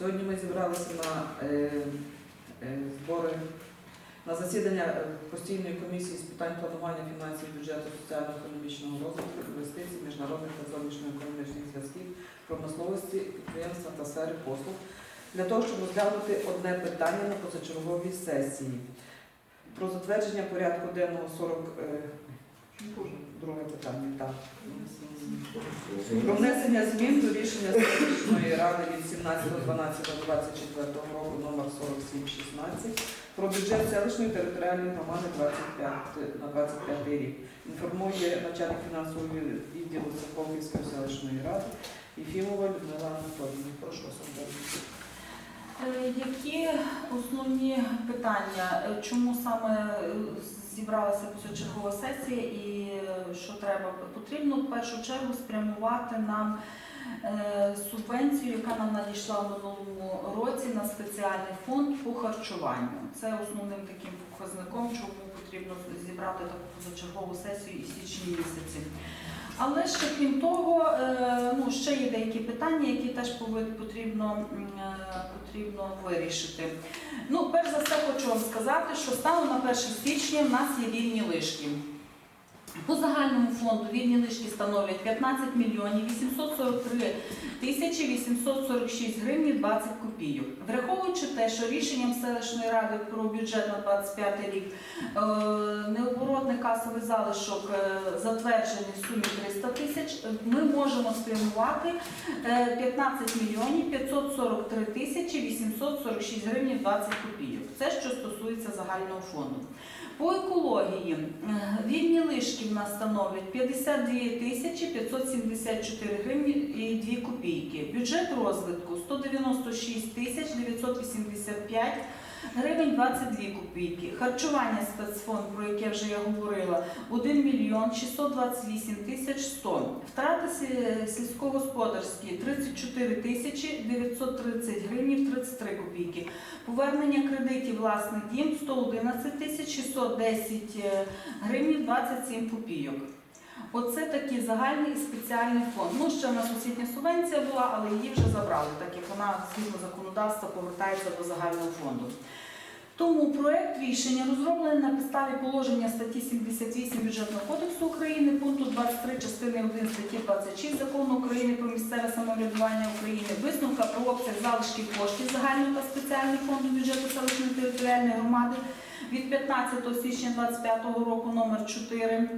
Сьогодні ми зібралися на е, е, збори на засідання постійної комісії з питань планування фінансів, бюджету, соціально-економічного розвитку, інвестицій, міжнародних та зовнішньоекономічних зв'язків, промисловості, підприємства та сфери послуг для того, щоб розглянути одне питання на позачерговій сесії про затвердження порядку денного 40. е, Друге питання, так. Про внесення змін до рішення селищної ради від 17.12.24 року номер 4716 про бюджет селищної територіальної громади 25 на 25 рік. Інформує начальник фінансового відділу Церковківської селищної ради Єфімова Людмила Анатолійовна. Прошу. Е, Які основні питання? Е, Чому саме е, зібралася позачергова сесія і е, що треба? Потрібно в першу чергу спрямувати нам е, субвенцію, яка нам надійшла в минулому році на спеціальний фонд по харчуванню. Це основним таким показником, чому потрібно зібрати таку позачергову сесію і січні місяці. Але ще крім того, е, ну ще є деякі питання, які теж потрібно, е, потрібно вирішити. Ну, перш за все, хочу вам сказати, що станом на 1 січня в нас є вільні лишки. По загальному фонду вільні лишки становлять 15 мільйонів 843 тисячі 846 гривень 20 копійок. Враховуючи те, що рішенням селищної ради про бюджет на 25 рік е, необоротний касовий залишок е, затверджений в сумі 300 тисяч, ми можемо спрямувати е, 15 мільйонів 543 тисячі 846 гривень 20 копійок. Це що стосується загального фонду. По екології е, вільні лишки в нас становлять 52 тисячі 574 гривні і 2 копійки. Бюджет розвитку 196 тисяч 985 гривень 22 копійки. Харчування спецфонд, про яке вже я говорила, 1 мільйон 628 тисяч 100. Втрати сільськогосподарські 34 тисячі 930 гривень 33 копійки. Повернення кредитів власний дім 111 тисяч 610 е, гривень 27 копійок. Оце такий загальний і спеціальний фонд. Ну, ще в нас освітня субвенція була, але її вже забрали, так як вона згідно законодавства повертається до загального фонду. Тому проект рішення розроблений на підставі положення статті 78 Бюджетного кодексу України, пункту 23 частини 1 статті 26 Закону України про місцеве самоврядування України, висновка про обсяг залишків коштів загального та спеціального фонду бюджету селищної територіальної громади від 15 січня 2025 року номер 4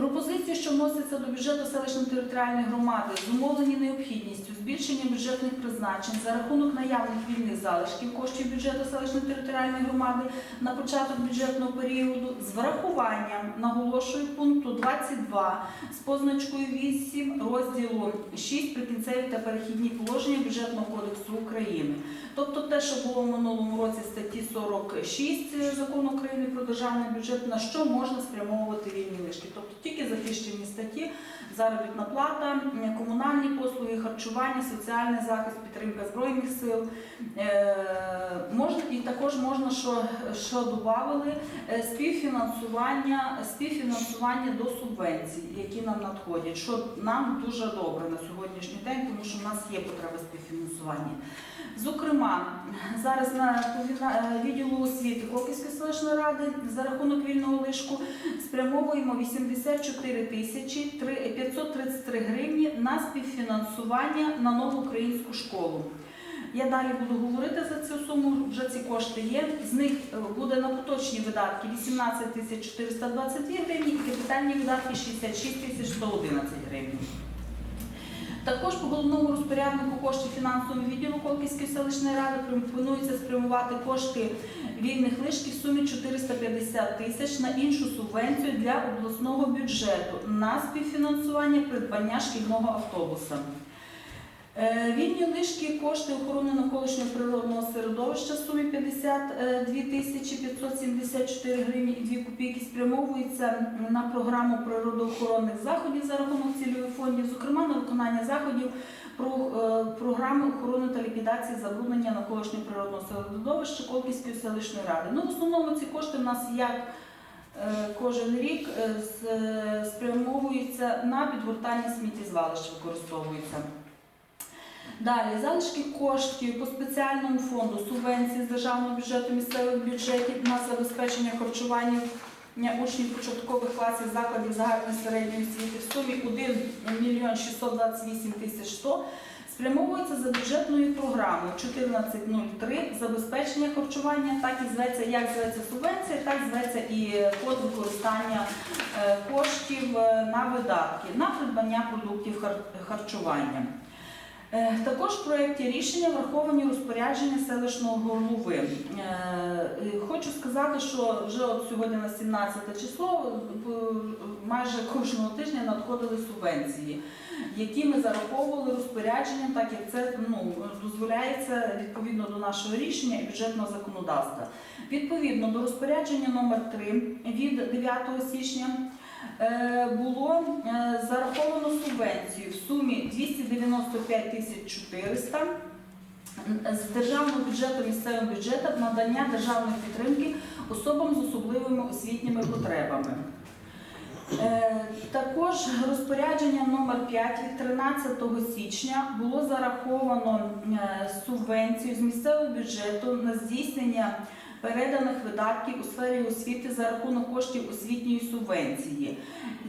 Пропозиції, що вносяться до бюджету селищної територіальної громади, зумовлені необхідністю збільшення бюджетних призначень за рахунок наявних вільних залишків коштів бюджету селищної територіальної громади на початок бюджетного періоду з врахуванням, наголошую, пункту 22 з позначкою 8 розділу 6 прикінцеві та перехідні положення бюджетного кодексу України. Тобто те, що було в минулому році статті 46 закону України про державний бюджет, на що можна спрямовувати вільні лишки. Тобто тільки захищені статті, заробітна плата, комунальні послуги, харчування, соціальний захист, підтримка збройних сил. Е, і також можна, що, що додали е, співфінансування, співфінансування до субвенцій, які нам надходять, що нам дуже добре на сьогоднішній день, тому що в нас є потреба співфінансування. Зокрема, зараз на відділу освіти Кроківської селищної ради за рахунок вільного лишку спрямовуємо 84 тисячі 533 гривні на співфінансування на нову українську школу. Я далі буду говорити за цю суму, вже ці кошти є. З них е, буде на поточні видатки 18 тисяч 422 гривні і капітальні видатки 66 тисяч 111 гривень. Також по головному розпоряднику коштів фінансового відділу Колківської селищної ради пропонується спрямувати кошти вільних лишків в сумі 450 тисяч на іншу субвенцію для обласного бюджету на співфінансування придбання шкільного автобуса. Е, Вільні лишки кошти охорони навколишнього природного середовища в сумі 52 тисячі 574 гривні і 2 копійки спрямовуються на програму природоохоронних заходів за рахунок цільових фондів, зокрема на виконання заходів про е, програми охорони та ліквідації забруднення навколишнього природного середовища Колківської селищної ради. Ну, в основному ці кошти в нас як е, кожен рік е, е, спрямовуються на підгортання сміттєзвалищ, використовуються. Далі залишки коштів по спеціальному фонду субвенції з державного бюджету місцевих бюджетів на забезпечення харчування учнів початкових класів закладів загальної середньої освіти в сумі 1 мільйон 628 тисяч 100 спрямовується за бюджетною програмою 1403 забезпечення харчування, так і зветься, як зветься субвенція, так зветься і код використання е, коштів е, на видатки на придбання продуктів харчування. Е, Також в проєкті рішення враховані розпорядження селищного голови. Е, Хочу сказати, що вже от сьогодні на 17 число е, майже кожного тижня надходили субвенції, які ми зараховували розпорядженням, так як це ну, дозволяється відповідно до нашого рішення і бюджетного законодавства. Відповідно до розпорядження номер 3 від 9 січня було е, зараховано субвенцію в сумі 295 тисяч 400 з державного бюджету місцевим бюджетом надання державної підтримки особам з особливими освітніми потребами. Е, Також розпорядженням номер 5 від 13 січня було зараховано е, субвенцію з місцевого бюджету на здійснення переданих видатків у сфері освіти за рахунок коштів освітньої субвенції,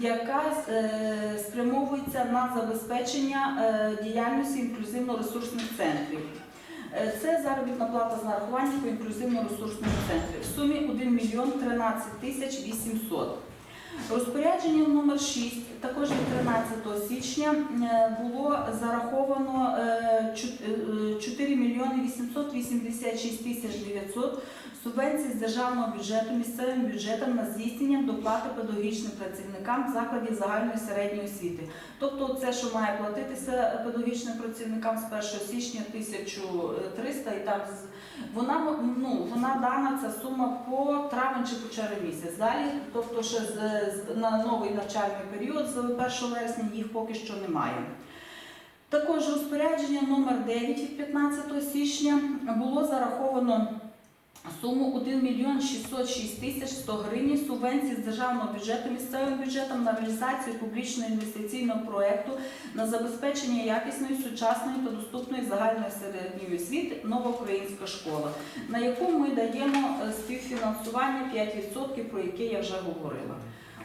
яка е, спрямовується на забезпечення е, діяльності інклюзивно-ресурсних центрів. Е, Це заробітна плата з нарахування по інклюзивно-ресурсному центрі в сумі 1 мільйон 13 тисяч 800. Розпорядженням номер 6 також від 13 січня е, було зараховано е, чу- е, 4 мільйони 886 тисяч 900 субвенцій з державного бюджету місцевим бюджетом на здійснення доплати педагогічним працівникам закладів загальної середньої освіти. Тобто це, що має платитися педагогічним працівникам з 1 січня 1300 і там вона ну вона дана ця сума по травень чи по червень місяць. Далі, тобто ще з, з- на новий навчальний період з 1 вересня їх поки що немає. Також розпорядження номер 9 від 15 січня було зараховано суму 1 мільйон 606 тисяч 100 гривень субвенції з державного бюджету місцевим бюджетом на реалізацію публічного інвестиційного проєкту на забезпечення якісної, сучасної та доступної загальної середньої освіти нова українська школа, на яку ми даємо е, співфінансування 5%, про яке я вже говорила.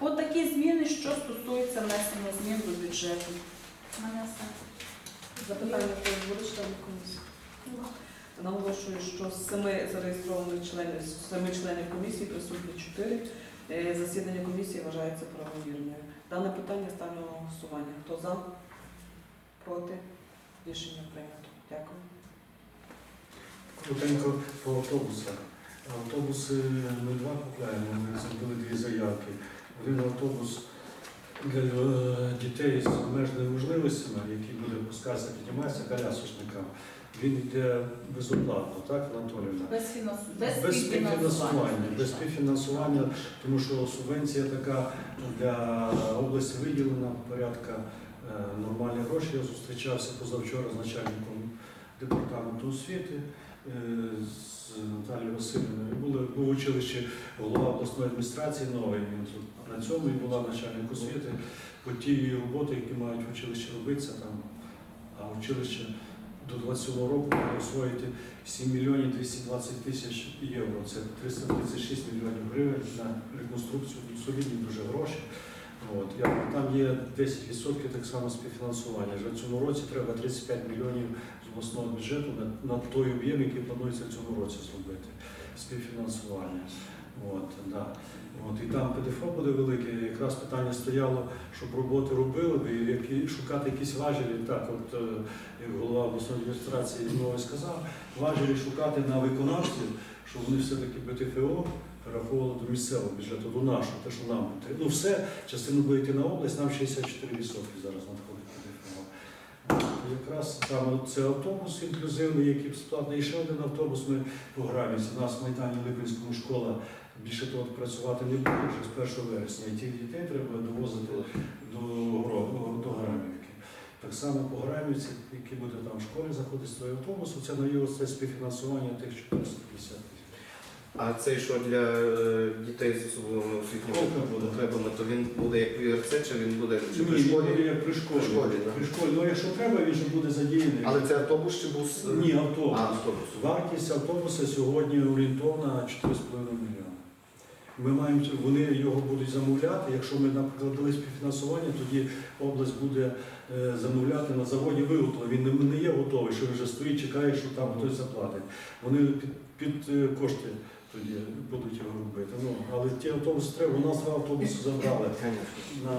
От такі зміни, що стосуються внесення змін до бюджету. Запитання про будуть члени комісії. Наголошую, що з семи зареєстрованих членів, з семи членів комісії присутні чотири. Е, Засідання комісії вважається правомірною. Дане питання ставлю на голосування. Хто за? Проти? Рішення прийнято. Дякую. Коротенько по автобусах. Автобуси ми два купляємо, ми зробили дві заявки. Один автобус для е, дітей з обмеженими можливостями, який буде пускатися, підніматися колясочникам. Він йде безоплатно, так, Анатоліївна? Без, фінанс... без, Без співфінансування. без співфінансування, тому що субвенція така для області виділена порядка е, нормальні гроші. Я зустрічався позавчора з начальником департаменту освіти з Наталією Васильівною. Були був в училищі голова обласної адміністрації новий. Він тут на цьому і була начальник освіти по ті роботи, які мають в училищі робитися там, а училище до 27 року освоїти 7 мільйонів 220 тисяч євро. Це 336 мільйонів гривень на реконструкцію. Солідні дуже гроші. От. Там є 10% так само співфінансування. Вже в цьому році треба 35 мільйонів обласного бюджету на, на той об'єм, який планується в цьому році зробити. Співфінансування. От, да. От, і там ПДФО буде велике. Якраз питання стояло, щоб роботи робили і які, шукати якісь важелі. Так, от е, як голова обласної адміністрації знову сказав, важелі шукати на виконавців, щоб вони все-таки ПТФО перераховували до місцевого бюджету, до нашого, те, що нам потрібно. Ну все, частину буде йти на область, нам 64% зараз надходить Якраз там це автобус інклюзивний, який безплатний. І ще один автобус ми по грамі. У нас в Майдані Липинському школа. Більше того працювати не буде вже з 1 вересня. І тих дітей треба довозити до, до Грамівки. Так само по Грамівці, який буде там в школі заходити з того автобусу, це на його співфінансування тих 450 тисяч. А цей що для е, дітей з особливими освітніми буде. потребами, то він буде як ВРЦ, чи він буде чи Ні, при він буде при школі. При школі, да. При школі. Ну, якщо треба, він же буде задіяний. Але це автобус чи бус? Ні, автобус. А, автобус. Вартість автобуса сьогодні орієнтовна 4,5 мільйона. Ми маємо, вони його будуть замовляти. Якщо ми, наприклад, дали співфінансування, тоді область буде е, замовляти на заводі виготовлення. Він не, не є готовий, що вже стоїть, чекає, що там хтось заплатить. Вони під, під е, кошти тоді будуть його робити. Ну, але ті автобуси треба, у нас два автобуси забрали на,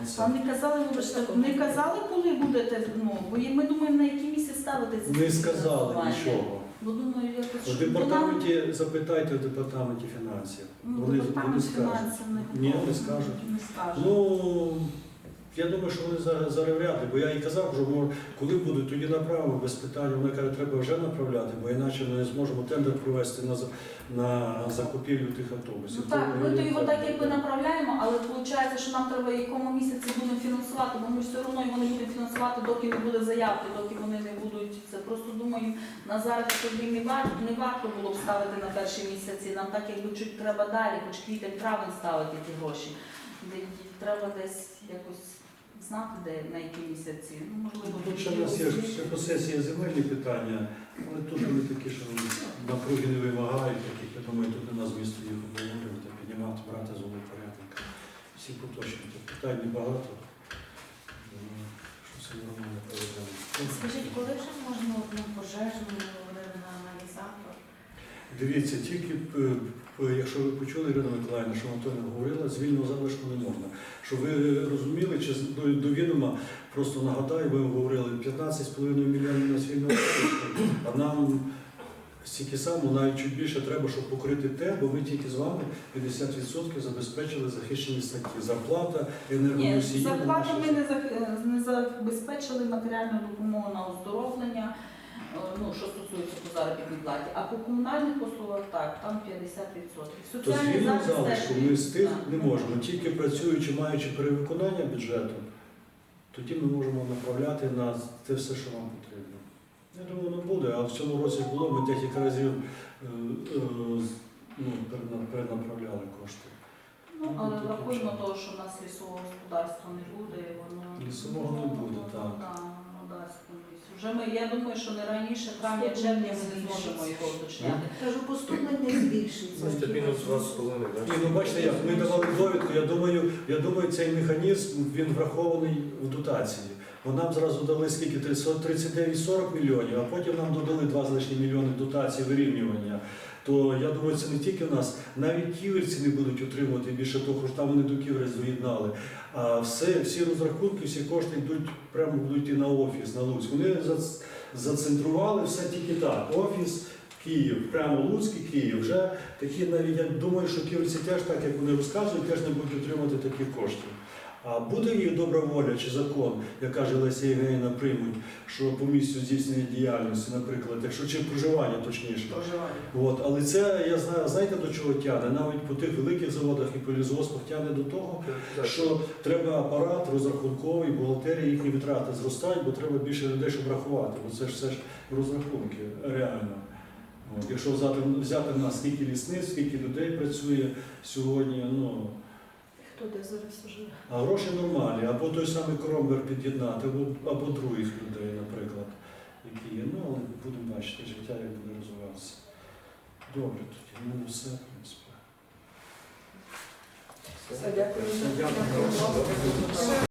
на це. Не казали, вибачте, не казали, коли будете, ну, бо ми думаємо, на який місяць ставити це Не сказали фінансування. нічого. Бо думаю, якось щоб- нам- департаменті запитайте в департаменті фінансів. Ну, Вони, вони департамент скажуть. фінансів не Ні, не готовий, скажуть. Не скажуть. Ну, я думаю, що вони зараз зараз бо я їй казав, що коли будуть, тоді направимо без питань. Вона каже, треба вже направляти, бо іначе ми не зможемо тендер провести на, на закупівлю тих автобусів. Ну так, ми то його так якби направляємо, але виходить, що нам треба якому місяці будемо фінансувати, бо ми все одно його не будемо фінансувати, доки не буде заявки, доки вони не будуть. Це просто думаю, на зараз тобі не варто, не варто було б ставити на перші місяці. Нам так якби чуть треба далі, хоч квітень травень ставити ті гроші. Де треба десь якось знати, де на які місяці. Ну можливо, Тут ще в нас є ще по сесії земельні питання, але тут вони такі, що напруги не вимагають, таких, я думаю, тут не нас місто їх обговорювати, піднімати, брати з порядок. Всі поточні. Тут питань небагато. Думаю, що все нормально проведемо. Скажіть, коли вже можна одну пожежну на аналізатор? Дивіться, тільки е, е, якщо ви почули, Ірина Миколаївна, що Антоня говорила, з вільного залишку не можна. Щоб ви розуміли, чи до, до відома, просто нагадаю, ви говорили 15,5 мільйонів на звільного залишку, а нам стільки само, навіть чуть більше треба, щоб покрити те, бо ми тільки з вами 50% забезпечили захищені статті. Зарплата, енергоносії. зарплату ми не, за- забезпечили матеріальну допомогу на оздоровлення, е, ну, що стосується по заробітній платі. А по комунальних послугах так, там 50%. То Соціальний захист залишку ми з тих не можемо. Тільки працюючи, маючи перевиконання бюджету, тоді ми можемо направляти на те все, що нам потрібно. Я думаю, не буде, а в цьому році було, ми декілька разів е, е, ну, перенаправляли кошти. Ну, але врахуємо того, що в нас лісового господарства не буде, і воно Лісового не буде, воно, так. да, воно. Вже ми, я думаю, що не раніше травня, червня ми не зможемо його уточняти. Кажу. Ну, 2,5, так? Ні, ну бачите, як ми давали довідку, я думаю, я думаю, цей механізм він врахований в дотації. Бо нам зразу дали скільки 39-40 мільйонів, а потім нам додали 2 з лишнім мільйони дотації вирівнювання. То я думаю, це не тільки в нас, навіть ківерці не будуть отримувати більше того, що там вони до ківерець доєднали. Все, всі розрахунки, всі кошти йдуть прямо будуть і на офіс, на Луцьк. Вони зацентрували все тільки так. Офіс, Київ, прямо Луцький Київ. Вже такі навіть я думаю, що київці теж так, як вони розказують, теж не будуть отримати таких коштів. А буде їх добра воля чи закон, як каже Леся Євгенівна, приймуть, що по місцю здійснення діяльності, наприклад, якщо чи проживання точніше. Проживання. От, але це я знаю, знаєте до чого тягне? Навіть по тих великих заводах і по лісгоспах тягне до того, що треба апарат розрахунковий, бухгалтерія, їхні витрати зростають, бо треба більше людей, щоб рахувати. Бо це ж все ж розрахунки реально. От, якщо взяти, взяти на скільки лісниць, скільки людей працює сьогодні, ну Хто де зараз уже? а гроші нормальні, або той самий Кромбер під'єднати, або, або других людей, наприклад, які є. Ну, але будемо бачити життя, як буде розвиватися. Добре, тоді ну все, в принципі. Все, дякую. Дякую. Дякую.